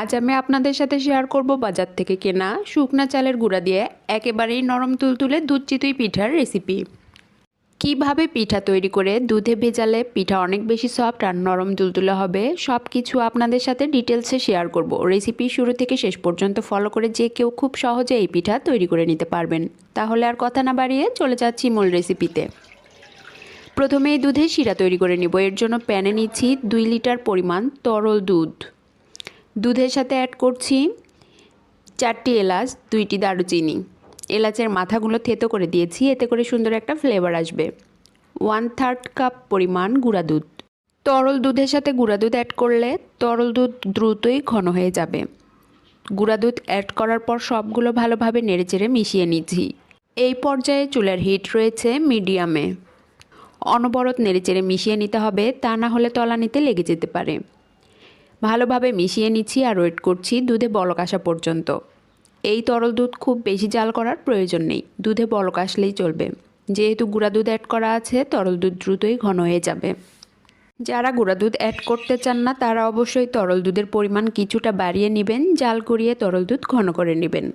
আজ আমি আপনাদের সাথে শেয়ার করব বাজার থেকে কেনা শুকনা চালের গুঁড়া দিয়ে একেবারেই নরম তুলতুলে দুধ চিতুই পিঠার রেসিপি কীভাবে পিঠা তৈরি করে দুধে ভেজালে পিঠা অনেক বেশি সফট আর নরম তুলতুলে হবে সব কিছু আপনাদের সাথে ডিটেলসে শেয়ার করব। রেসিপি শুরু থেকে শেষ পর্যন্ত ফলো করে যে কেউ খুব সহজে এই পিঠা তৈরি করে নিতে পারবেন। তাহলে আর কথা না বাড়িয়ে চলে যাচ্ছি মূল রেসিপিতে প্রথমেই দুধে শিরা তৈরি করে নিব। এর জন্য প্যানে নিচ্ছি দুই লিটার পরিমাণ তরল দুধ। দুধের সাথে অ্যাড করছি চারটি এলাচ, দুইটি দারুচিনি। এলাচের মাথাগুলো থেতো করে দিয়েছি, এতে করে সুন্দর একটা ফ্লেভার আসবে। ওয়ান থার্ড কাপ পরিমাণ গুঁড়া দুধ। তরল দুধের সাথে গুঁড়া দুধ অ্যাড করলে তরল দুধ দ্রুতই ঘন হয়ে যাবে। গুঁড়া দুধ অ্যাড করার পর সবগুলো ভালোভাবে নেড়েচেড়ে মিশিয়ে নিচ্ছি। এই পর্যায়ে চুলার হিট রয়েছে মিডিয়ামে অনবরত নেড়েচেড়ে মিশিয়ে নিতে হবে, তা না হলে তলানিতে লেগে যেতে পারে। ভালোভাবে মিশিয়ে নিচ্ছি আর ওয়েট করছি দুধে বলক আসা পর্যন্ত। এই তরল দুধ খুব বেশি জাল করার প্রয়োজন নেই। দুধে বলক আসলেই চলবে। যেহেতু গুঁড়া দুধ অ্যাড করা আছে, তরল দুধ দ্রুতই ঘন হয়ে যাবে। যারা গুঁড়া দুধ অ্যাড করতে চান না, তারা অবশ্যই তরল দুধের পরিমাণ কিছুটা বাড়িয়ে নেবেন, জাল করিয়ে তরল দুধ ঘন করে নেবেন।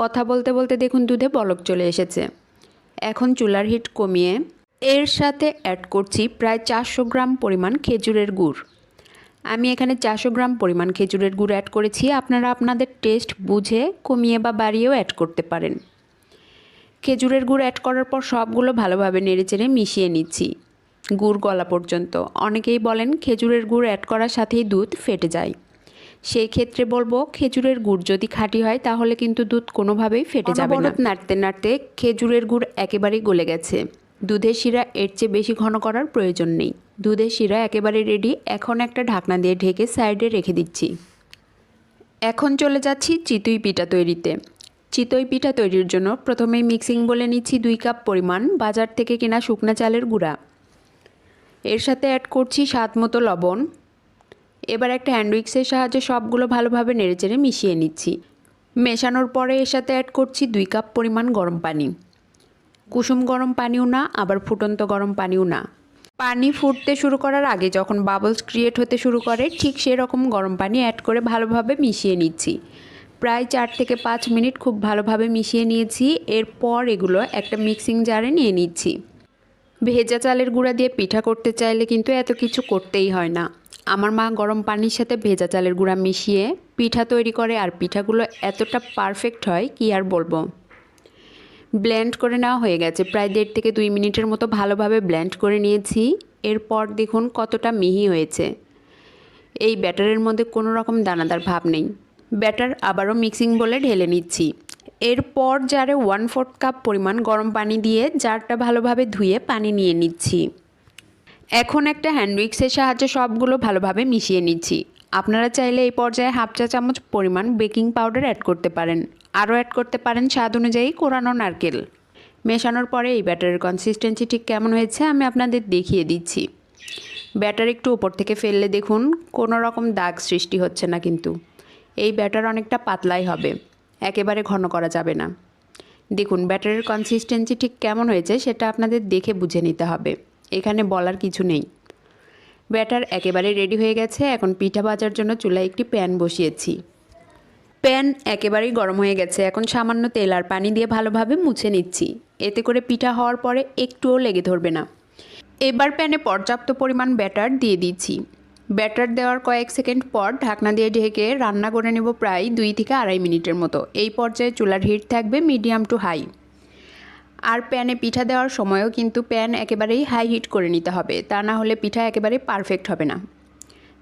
কথা বলতে বলতে দেখুন দুধে বলক চলে এসেছে। এখন চুলার হিট কমিয়ে এর সাথে অ্যাড করছি প্রায় চারশো গ্রাম পরিমাণ খেজুরের গুড়। আমি এখানে চারশো গ্রাম পরিমাণ খেজুরের গুড় অ্যাড করেছি। আপনারা আপনাদের টেস্ট বুঝে কমিয়ে বা বাড়িয়েও অ্যাড করতে পারেন। খেজুরের গুড় অ্যাড করার পর সবগুলো ভালোভাবে নেড়েচেড়ে মিশিয়ে নিচ্ছি। গুড় গলা পর্যন্ত। অনেকেই বলেন খেজুরের গুড় অ্যাড করার সাথেই দুধ ফেটে যায়। সেই ক্ষেত্রে বলব খেজুরের গুড় যদি খাঁটি হয় তাহলে কিন্তু দুধ কোনোভাবেই ফেটে যাবে না। নাড়তে নাড়তে খেজুরের গুড় একেবারেই গলে গেছে। দুধের শিরা এর চেয়ে বেশি ঘন করার প্রয়োজন নেই। দুধের শিরা একেবারে রেডি এখন একটা ঢাকনা দিয়ে ঢেকে সাইডে রেখে দিচ্ছি। এখন চলে যাচ্ছি চিতই পিঠা তৈরিতে। চিতই পিঠা তৈরির জন্য প্রথমেই মিক্সিং বলে নিচ্ছি দুই কাপ পরিমাণ, বাজার থেকে কেনা শুকনো চালের গুঁড়া। এর সাথে অ্যাড করছি স্বাদ মতো লবণ। এবার একটা হ্যান্ডউইক্সের সাহায্যে সবগুলো ভালোভাবে নেড়েচেড়ে মিশিয়ে নিচ্ছি। মেশানোর পরে এর সাথে অ্যাড করছি দুই কাপ পরিমাণ গরম পানি। কুসুম গরম পানিও না, আবার ফুটন্ত গরম পানিও না। পানি ফুটতে শুরু করার আগে যখন বাবলস ক্রিয়েট হতে শুরু করে, ঠিক সেরকম গরম পানি অ্যাড করে ভালোভাবে মিশিয়ে নিচ্ছি। প্রায় চার থেকে পাঁচ মিনিট খুব ভালোভাবে মিশিয়ে নিয়েছি, এরপর এগুলো একটা মিক্সিং জারে নিয়ে নিচ্ছি। ভেজা চালের গুঁড়া দিয়ে পিঠা করতে চাইলে কিন্তু এত কিছু করতেই হয় না। আমার মা গরম পানির সাথে ভেজা চালের গুঁড়া মিশিয়ে পিঠা তৈরি করে, আর পিঠাগুলো এতটা পারফেক্ট হয় কি আর বলব। ব্লেন্ড করে নেওয়া হয়ে গেছে। প্রায় দেড় থেকে দুই মিনিটের মতো ভালোভাবে ব্লেন্ড করে নিয়েছি। এরপর দেখুন কতটা মিহি হয়েছে। এই ব্যাটারের মধ্যে কোনো রকম দানাদার ভাব নেই। ব্যাটার আবারও মিক্সিং বলে ঢেলে নিচ্ছি। এরপর জারে ওয়ান ফোর্থ কাপ পরিমাণ গরম পানি দিয়ে জারটা ভালোভাবে ধুয়ে পানি নিয়ে নিচ্ছি। এখন একটা হ্যান্ডউইক্সের সাহায্যে সবগুলো ভালোভাবে মিশিয়ে নিচ্ছি। আপনারা চাইলে এই পর্যায়ে হাফ চা চামচ পরিমাণ বেকিং পাউডার অ্যাড করতে পারেন। আরও অ্যাড করতে পারেন স্বাদ অনুযায়ী কোরানো নারকেল। মেশানোর পরে এই ব্যাটারের কনসিস্টেন্সি ঠিক কেমন হয়েছে আমি আপনাদের দেখিয়ে দিচ্ছি। ব্যাটার একটু ওপর থেকে ফেললে দেখুন, কোনো রকম দাগ সৃষ্টি হচ্ছে না কিন্তু। এই ব্যাটার অনেকটা পাতলাই হবে, একেবারে ঘন করা যাবে না। দেখুন, ব্যাটারের কনসিস্টেন্সি ঠিক কেমন হয়েছে সেটা আপনাদের দেখে বুঝে নিতে হবে, এখানে বলার কিছু নেই। ব্যাটার একেবারে রেডি হয়ে গেছে, এখন পিঠা ভাজার জন্য চুলায় একটি প্যান বসিয়েছি। প্যান একেবারেই গরম হয়ে গেছে। এখন সামান্য তেল আর পানি দিয়ে ভালোভাবে মুছে নিচ্ছি। এতে করে পিঠা হওয়ার পরে একটুও লেগে ধরবে না। এবার প্যানে পর্যাপ্ত পরিমাণ ব্যাটার দিয়ে দিচ্ছি। ব্যাটার দেওয়ার কয়েক সেকেন্ড পর ঢাকনা দিয়ে ঢেকে রান্না করে নেব প্রায় দুই থেকে আড়াই মিনিটের মতো। এই পর্যায়ে চুলার হিট থাকবে মিডিয়াম টু হাই। আর প্যানে পিঠা দেওয়ার সময়ও কিন্তু প্যান একেবারেই হাই হিট করে নিতে হবে। তা না হলে পিঠা একেবারে পারফেক্ট হবে না।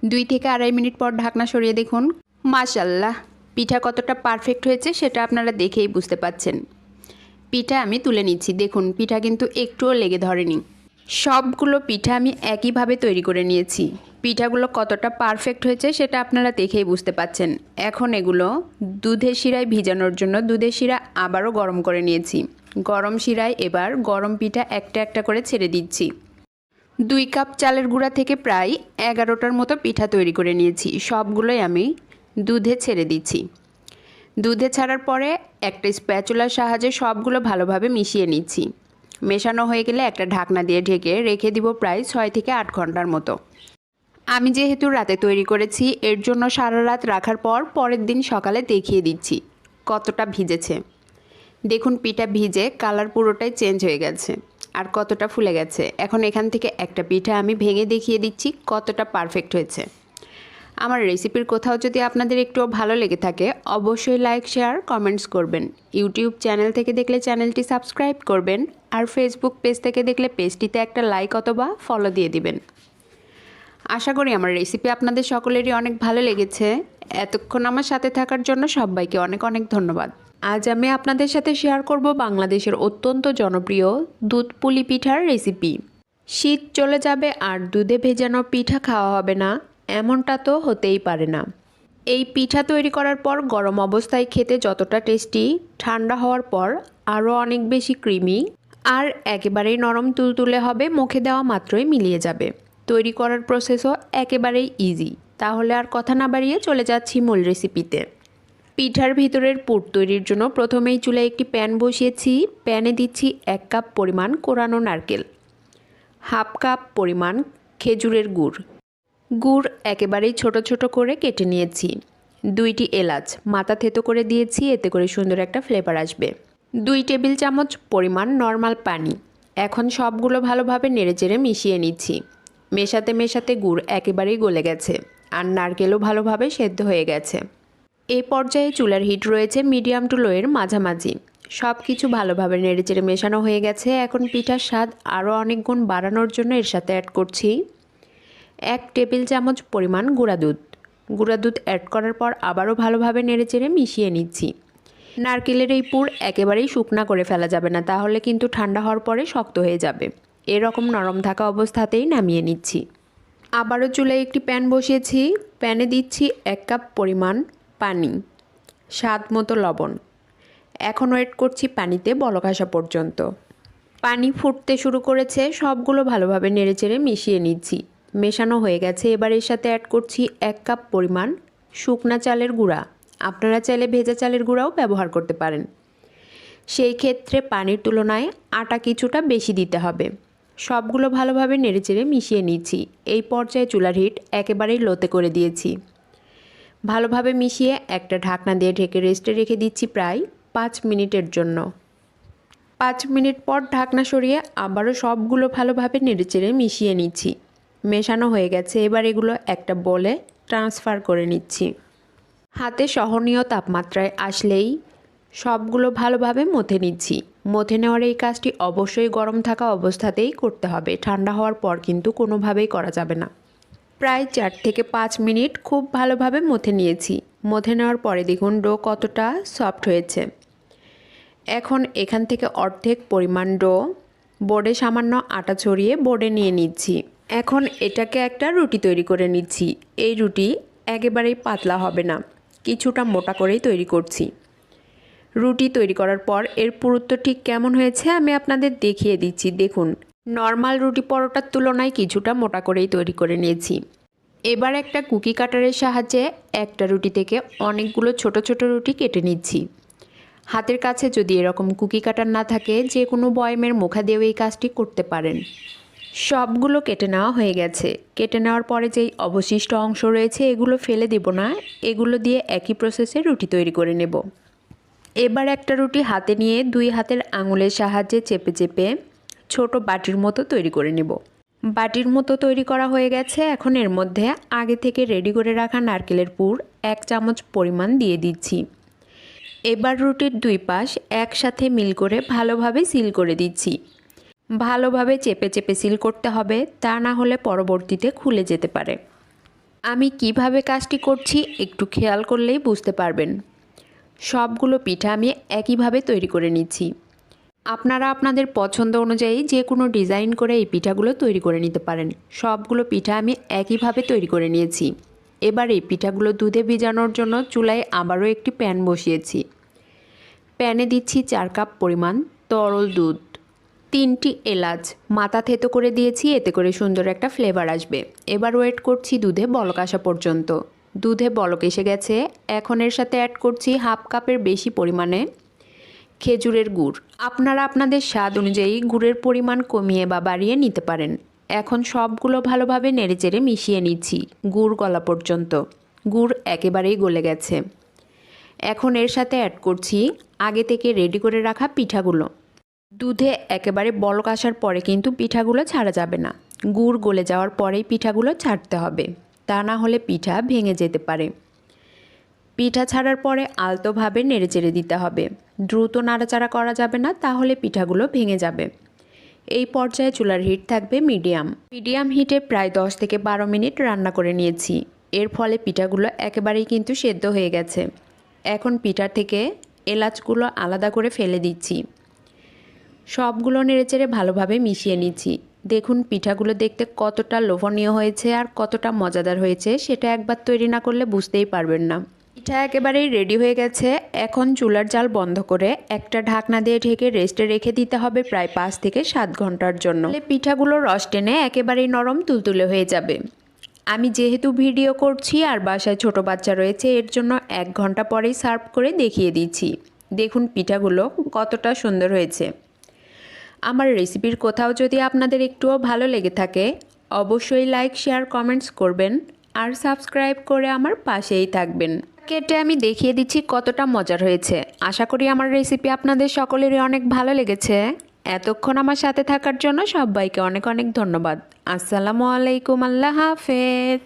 দুই থেকে আড়াই মিনিট পর ঢাকনা সরিয়ে দেখুন। মাশাল্লাহ! পিঠা কতটা পারফেক্ট হয়েছে সেটা আপনারা দেখেই বুঝতে পাচ্ছেন। পিঠা আমি তুলে নিচ্ছি। দেখুন, পিঠা কিন্তু একটুও লেগে ধরেনি। সবগুলো পিঠা আমি একইভাবে তৈরি করে নিয়েছি। পিঠাগুলো কতটা পারফেক্ট হয়েছে সেটা আপনারা দেখেই বুঝতে পাচ্ছেন। এখন এগুলো দুধের শিরায় ভিজানোর জন্য দুধের শিরা আবারও গরম করে নিয়েছি। গরম শিরায় এবার গরম পিঠা একটা একটা করে ছেড়ে দিচ্ছি। দুই কাপ চালের গুঁড়া থেকে প্রায় এগারোটার মতো পিঠা তৈরি করে নিয়েছি। সবগুলোই আমি দুধে ছেড়ে দিচ্ছি। দুধে ছাড়ার পরে একটা স্প্যাচুলার সাহায্যে সবগুলো ভালোভাবে মিশিয়ে নিচ্ছি। মেশানো হয়ে গেলে একটা ঢাকনা দিয়ে ঢেকে রেখে দিব প্রায় ছয় থেকে আট ঘণ্টার মতো। আমি যেহেতু রাতে তৈরি করেছি, এর জন্য সারা রাত রাখার পর পরের দিন সকালে দেখিয়ে দিচ্ছি কতটা ভিজেছে। দেখুন পিঠা ভিজে, কালার পুরোটাই চেঞ্জ হয়ে গেছে আর কতটা ফুলে গেছে। এখন এখান থেকে একটা পিঠা আমি ভেঙে দেখিয়ে দিচ্ছি কতটা পারফেক্ট হয়েছে। আমার রেসিপির কোথাও যদি আপনাদের একটুও ভালো লেগে থাকে, অবশ্যই লাইক শেয়ার কমেন্টস করবেন। ইউটিউব চ্যানেল থেকে দেখলে চ্যানেলটি সাবস্ক্রাইব করবেন আর ফেসবুক পেজ থেকে দেখলে পেজটিতে একটা লাইক অথবা ফলো দিয়ে দিবেন। আশা করি আমার রেসিপি আপনাদের সকলেরই অনেক ভালো লেগেছে। এতক্ষণ আমার সাথে থাকার জন্য সবাইকে অনেক অনেক ধন্যবাদ। আজ আমি আপনাদের সাথে শেয়ার করব বাংলাদেশের অত্যন্ত জনপ্রিয় দুধ পুলি পিঠার রেসিপি শীত চলে যাবে আর দুধে ভেজানো পিঠা খাওয়া হবে না। এমনটা তো হতেই পারে না। এই পিঠা তৈরি করার পর গরম অবস্থায় খেতে যতটা টেস্টি, ঠান্ডা হওয়ার পর আরও অনেক বেশি ক্রিমি আর একেবারেই নরম তুলতুলে হবে মুখে দেওয়া মাত্রই মিলিয়ে যাবে। তৈরি করার প্রসেসও একেবারেই ইজি তাহলে আর কথা না বাড়িয়ে চলে যাচ্ছি মূল রেসিপিতে পিঠার ভিতরের পুর তৈরির জন্য প্রথমেই চুলায় একটি প্যান বসিয়েছি। প্যানে দিচ্ছি এক কাপ পরিমাণ কোরানো নারকেল, হাফ কাপ পরিমাণ খেজুরের গুড়। গুড় একেবারেই ছোট ছোট করে কেটে নিয়েছি। দুইটি এলাচ মাথা থেতো করে দিয়েছি, এতে করে সুন্দর একটা ফ্লেভার আসবে। দুই টেবিল চামচ পরিমাণ নর্মাল পানি। এখন সবগুলো ভালোভাবে নেড়েচেড়ে মিশিয়ে নিচ্ছি। মেশাতে মেশাতে গুড় একেবারেই গলে গেছে আর নারকেলও ভালোভাবে সেদ্ধ হয়ে গেছে। এই পর্যায়ে চুলার হিট রয়েছে মিডিয়াম টু লোয়ের মাঝামাঝি। সব কিছু ভালোভাবে নেড়েচেড়ে মেশানো হয়ে গেছে। এখন পিঠার স্বাদ আরও অনেক গুণ বাড়ানোর জন্য এর সাথে অ্যাড করছি এক টেবিল চামচ পরিমাণ গুঁড়া দুধ। গুঁড়া দুধ অ্যাড করার পর আবারও ভালোভাবে নেড়েচেড়ে মিশিয়ে নিচ্ছি। নারকেলের এই পুর একেবারেই শুকনা করে ফেলা যাবে না, তাহলে কিন্তু ঠান্ডা হওয়ার পরে শক্ত হয়ে যাবে। এরকম নরম থাকা অবস্থাতেই নামিয়ে নিচ্ছি। আবারও চুলায় একটি প্যান বসিয়েছি। প্যানে দিচ্ছি এক কাপ পরিমাণ পানি, স্বাদ মতো লবণ। এখন ওয়েট করছি পানিতে বলক পর্যন্ত। পানি ফুটতে শুরু করেছে, সবগুলো ভালোভাবে নেড়েচেড়ে মিশিয়ে নিচ্ছি। মেশানো হয়ে গেছে। এবার এর সাথে অ্যাড করছি এক কাপ পরিমাণ শুকনা চালের গুঁড়া। আপনারা চাইলে ভেজা চালের গুঁড়াও ব্যবহার করতে পারেন। সেই ক্ষেত্রে পানির তুলনায় আটা কিছুটা বেশি দিতে হবে। সবগুলো ভালোভাবে নেড়েচেড়ে মিশিয়ে নিচ্ছি। এই পর্যায়ে চুলার হিট একেবারেই লোতে করে দিয়েছি। ভালোভাবে মিশিয়ে একটা ঢাকনা দিয়ে ঢেকে রেস্টে রেখে দিচ্ছি প্রায় পাঁচ মিনিটের জন্য। পাঁচ মিনিট পর ঢাকনা সরিয়ে আবারও সবগুলো ভালোভাবে নেড়েচেড়ে মিশিয়ে নিচ্ছি। মেশানো হয়ে গেছে। এবার এগুলো একটা বলে ট্রান্সফার করে নিচ্ছি। হাতে সহনীয় তাপমাত্রায় আসলেই সবগুলো ভালোভাবে মথে নিচ্ছি। মথে নেওয়ার এই কাজটি অবশ্যই গরম থাকা অবস্থাতেই করতে হবে। ঠান্ডা হওয়ার পর কিন্তু কোনোভাবেই করা যাবে না। প্রায় চার থেকে পাঁচ মিনিট খুব ভালোভাবে মথে নিয়েছি। মথে নেওয়ার পরে দেখুন ডো কতটা সফট হয়েছে। এখন এখান থেকে অর্ধেক পরিমাণ ডো বোর্ডে সামান্য আটা ছড়িয়ে বোর্ডে নিয়ে নিচ্ছি। এখন এটাকে একটা রুটি তৈরি করে নিচ্ছি। এই রুটি একেবারেই পাতলা হবে না, কিছুটা মোটা করেই তৈরি করছি। রুটি তৈরি করার পর এর পুরুত্ব ঠিক কেমন হয়েছে আমি আপনাদের দেখিয়ে দিচ্ছি। দেখুন, নর্মাল রুটি পরোটার তুলনায় কিছুটা মোটা করেই তৈরি করে নিয়েছি। এবার একটা কুকি কাটারের সাহায্যে একটা রুটি থেকে অনেকগুলো ছোট ছোট রুটি কেটে নিচ্ছি। হাতের কাছে যদি এরকম কুকি কাটার না থাকে, যে কোনো বয়মের মুখা দিয়েও এই কাজটি করতে পারেন। সবগুলো কেটে নেওয়া হয়ে গেছে। কেটে নেওয়ার পরে যেই অবশিষ্ট অংশ রয়েছে, এগুলো ফেলে দেব না। এগুলো দিয়ে একই প্রসেসে রুটি তৈরি করে নেব। এবার একটা রুটি হাতে নিয়ে দুই হাতের আঙুলের সাহায্যে চেপে চেপে ছোট বাটির মতো তৈরি করে নেব। বাটির মতো তৈরি করা হয়ে গেছে। এখন এর মধ্যে আগে থেকে রেডি করে রাখা নারকেলের পুর এক চামচ পরিমাণ দিয়ে দিচ্ছি। এবার রুটির দুই পাশ একসাথে মিল করে ভালোভাবে সিল করে দিচ্ছি। ভালোভাবে চেপে চেপে সিল করতে হবে, তা না হলে পরবর্তীতে খুলে যেতে পারে। আমি কীভাবে কাজটি করছি একটু খেয়াল করলেই বুঝতে পারবেন। সবগুলো পিঠা আমি একইভাবে তৈরি করে নিচ্ছি। আপনারা আপনাদের পছন্দ অনুযায়ী যে কোনো ডিজাইন করে এই পিঠাগুলো তৈরি করে নিতে পারেন। সবগুলো পিঠা আমি একইভাবে তৈরি করে নিয়েছি। এবার এই পিঠাগুলো দুধে ভিজানোর জন্য চুলায় আবারও একটি প্যান বসিয়েছি। প্যানে দিচ্ছি চার কাপ পরিমাণ তরল দুধ। তিনটি এলাচ। মাথা থেতো করে দিয়েছি, এতে করে সুন্দর একটা ফ্লেভার আসবে। এবার ওয়েট করছি দুধে বলক আসা পর্যন্ত। দুধে বলক এসে গেছে। এখন এর সাথে অ্যাড করছি হাফ কাপের বেশি পরিমাণে খেজুরের গুড়। আপনারা আপনাদের স্বাদ অনুযায়ী গুড়ের পরিমাণ কমিয়ে বা বাড়িয়ে নিতে পারেন। এখন সবগুলো ভালোভাবে নেড়েচেড়ে মিশিয়ে নিচ্ছি, গুড় গলা পর্যন্ত। গুড় একেবারেই গলে গেছে। এখন এর সাথে অ্যাড করছি আগে থেকে রেডি করে রাখা পিঠাগুলো। দুধে একেবারে বলক আসার পরে কিন্তু পিঠাগুলো ছাড়া যাবে না। গুড় গলে যাওয়ার পরেই পিঠাগুলো ছাড়তে হবে। তা না হলে পিঠা ভেঙে যেতে পারে। পিঠা ছাড়ার পরে আলতোভাবে নেড়েচেড়ে দিতে হবে। দ্রুত নাড়াচাড়া করা যাবে না, তাহলে পিঠাগুলো ভেঙে যাবে। এই পর্যায়ে চুলার হিট থাকবে মিডিয়াম। মিডিয়াম হিটে প্রায় দশ থেকে বারো মিনিট রান্না করে নিয়েছি। এর ফলে পিঠাগুলো একেবারেই কিন্তু সেদ্ধ হয়ে গেছে। এখন পিঠা থেকে এলাচগুলো আলাদা করে ফেলে দিচ্ছি। সবগুলো নেড়েচেড়ে ভালোভাবে মিশিয়ে নিচ্ছি। দেখুন, পিঠাগুলো দেখতে কতটা লোভনীয় হয়েছে আর কতটা মজাদার হয়েছে, সেটা একবার তৈরি না করলে বুঝতেই পারবেন না। পিঠা একেবারেই রেডি হয়ে গেছে। এখন চুলার জাল বন্ধ করে একটা ঢাকনা দিয়ে ঢেকে রেস্টে রেখে দিতে হবে প্রায় পাঁচ থেকে সাত ঘণ্টার জন্য। পিঠাগুলো রস টেনে একেবারেই নরম তুলতুলে হয়ে যাবে। আমি যেহেতু ভিডিও করছি আর বাসায় ছোট বাচ্চা রয়েছে, এর জন্য এক ঘণ্টা পরেই সার্ভ করে দেখিয়ে দিচ্ছি। দেখুন, পিঠাগুলো কতটা সুন্দর হয়েছে। আমার রেসিপির কোথাও যদি আপনাদের একটুও ভালো লেগে থাকে, অবশ্যই লাইক শেয়ার কমেন্টস করবেন আর সাবস্ক্রাইব করে আমার পাশেই থাকবেন। কেটে আমি দেখিয়ে দিচ্ছি কতটা মজার হয়েছে। আশা করি আমার রেসিপি আপনাদের সকলেরই অনেক ভালো লেগেছে। এতক্ষণ আমার সাথে থাকার জন্য সবাইকে অনেক অনেক ধন্যবাদ। আসসালামু আলাইকুম, আল্লাহ হাফেজ।